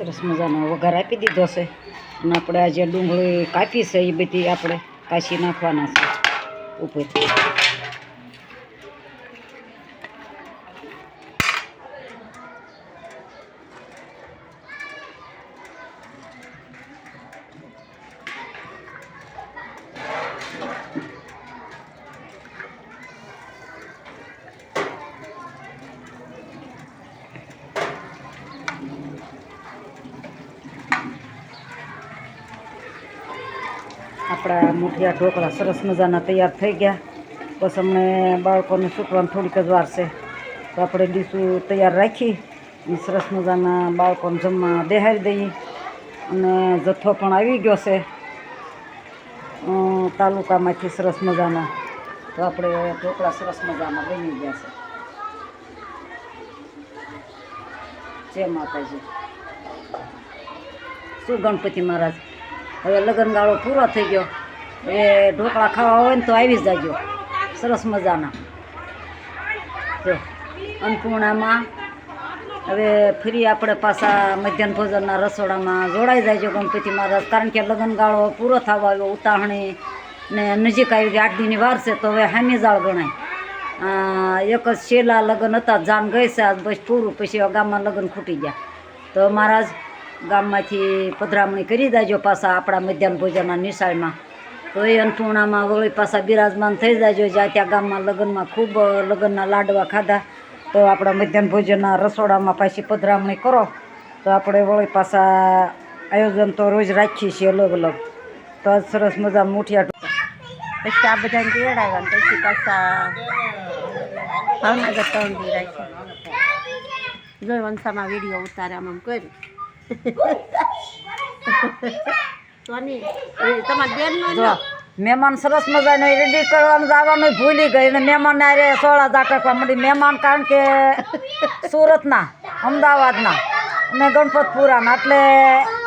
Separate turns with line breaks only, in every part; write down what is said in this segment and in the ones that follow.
સરસ મજાનો વઘાર આપી દીધો છે. અને આપણે આ જે ડુંગળી કાપી છે એ બધી આપણે કાશી નાખવાના છે ઉપર આપણા મુઠિયા ઢોકળા સરસ મજાના તૈયાર થઈ ગયા. બસ અમને બાળકોને છૂટવાનું થોડીક જ વાર છે. તો આપણે ડીશું તૈયાર રાખી અને સરસ મજાના બાળકોને જમવા બેહાડી દઈએ. અને જથ્થો પણ આવી ગયો છે. તાલુકામાંથી સરસ મજાના. તો આપણે ઢોકળા સરસ મજાના બની ગયા છે. જય માતાજી. શું ગણપતિ મહારાજ? હવે લગ્નગાળો પૂરો થઈ ગયો. એ ઢોકળા ખાવા હોય ને તો આવી જાજો. સરસ મજાના. જો, અન્નપૂર્ણામાં હવે ફરી આપણે પાછા મધ્યાહન ભોજનના રસોડામાં જોડાઈ જાય ગણપતિ મહારાજ. કારણ કે લગ્નગાળો પૂરો થવા આવ્યો ઉતાહણી ને નજીક આવી ગઈ, આઠ દીની વાર છે, તો હવે હામી જાળ ગણાય. એક જ શેલા લગ્ન હતા, જાન ગઈ છે બસ પૂરું, પછી ગામમાં લગ્ન ખૂટી ગયા. તો મહારાજ ગામમાંથી પધરામણી કરી દેજો પાછા આપણા મધ્યાહન ભોજનના નિશાળમાં. તો એ અન્નપૂર્ણામાં વળી પાછા બિરાજમાન થઈ જાજો, જ્યાં ત્યાં ગામમાં લગ્નમાં ખૂબ લગ્નના લાડવા ખાધા. તો આપણા મધ્યાહન ભોજનના રસોડામાં પાછી પધરામણી કરો. તો આપણે વળી પાછા આયોજન તો રોજ રાખીએ છીએ અલગ અલગ. તો આજ સરસ મજા મુઠિયા
પછી આ બધાને તેડાવ્યા પછી પાછા ભાવનગર ત્રણ દી રાખ્યા જોઈ વંશામાં વીડિયો ઉતારે આમ કર્યું.
મહેમાન સરસ મજાનો રેડી કરવાનું જવાનું ભૂલી ગઈ. અને મહેમાન અરે સોળા ઝાટકવા મળી મહેમાન કારણ કે સુરતના અમદાવાદના અને ગણપતપુરાના. એટલે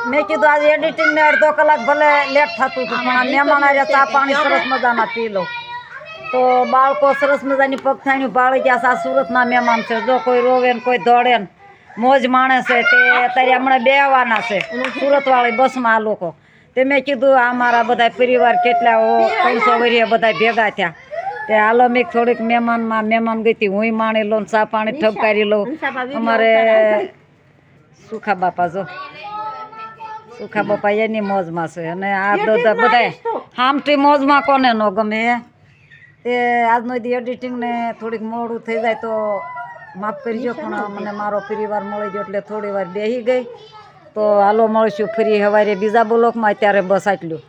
મેં કીધું આજે એડિટિંગને અડધો કલાક ભલે લેટ થતું હતું પણ મહેમાન અરે ચા પાણી સરસ મજાના પી લો. તો બાળકો સરસ મજાની પગથાણી ભાળી ગયા સા આ સુરતના મહેમાન છે. જો કોઈ રોવે ને કોઈ દોડે ને મોજ માણે છે તે અત્યારે હમણાં બેહવાના છે. સુરતવાળી બસમાં આ લોકો. તે મેં કીધું આ મારા બધા પરિવાર કેટલા ઓ ત્રણસો વર્ષે બધા ભેગા થયા. તે હાલો મેં થોડીક મહેમાનમાં મહેમાન ગઈ હતી હું માણી લઉં ને ચા પાણી ઠપકારી લઉં. અમારે સુખા બાપા જો. સુખા બાપા એની મોજમાં છે અને આ બધા હામટી મોજમાં કોને ન ગમે તે આજનો દી એડિટિંગને થોડીક મોડું થઈ જાય તો માફ કરજો પણ મને મારો પરિવાર મળી ગયો એટલે થોડી વાર બેસી ગઈ. તો હાલો મળશું ફરી હવારે બીજા બ્લોકમાં. અત્યારે બસ આટલું.